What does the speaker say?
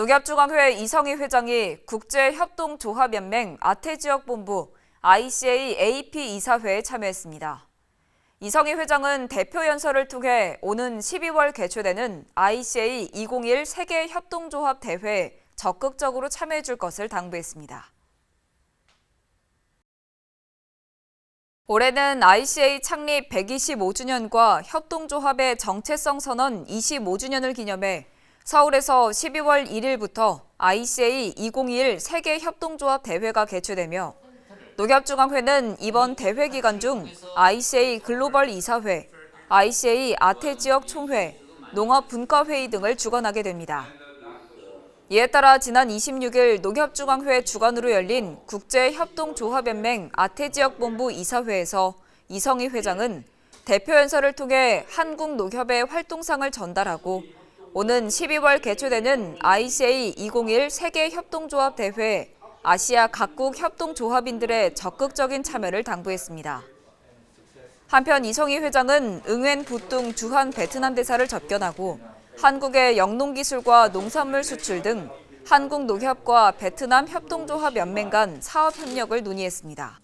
농협중앙회 이성희 회장이 국제협동조합연맹 아태지역본부 ICA AP 이사회에 참여했습니다. 이성희 회장은 대표 연설을 통해 오는 12월 개최되는 ICA 2021 세계 협동조합 대회에 적극적으로 참여해 줄 것을 당부했습니다. 올해는 ICA 창립 125주년과 협동조합의 정체성 선언 25주년을 기념해 서울에서 12월 1일부터 ICA 2021 세계 협동조합 대회가 개최되며 농협중앙회는 이번 대회 기간 중 ICA 글로벌 이사회, ICA 아태 지역 총회, 농업 분과 회의 등을 주관하게 됩니다. 이에 따라 지난 26일 농협중앙회 주관으로 열린 국제협동조합연맹 아태지역본부 이사회에서 이성희 회장은 대표 연설을 통해 한국 농협의 활동상을 전달하고 오는 12월 개최되는 ICA 2021 세계 협동조합 대회에 아시아 각국 협동조합인들의 적극적인 참여를 당부했습니다. 한편 이성희 회장은 응웬 부뚱 주한 베트남 대사를 접견하고 한국의 영농기술과 농산물 수출 등 한국 농협과 베트남 협동조합 연맹 간 사업 협력을 논의했습니다.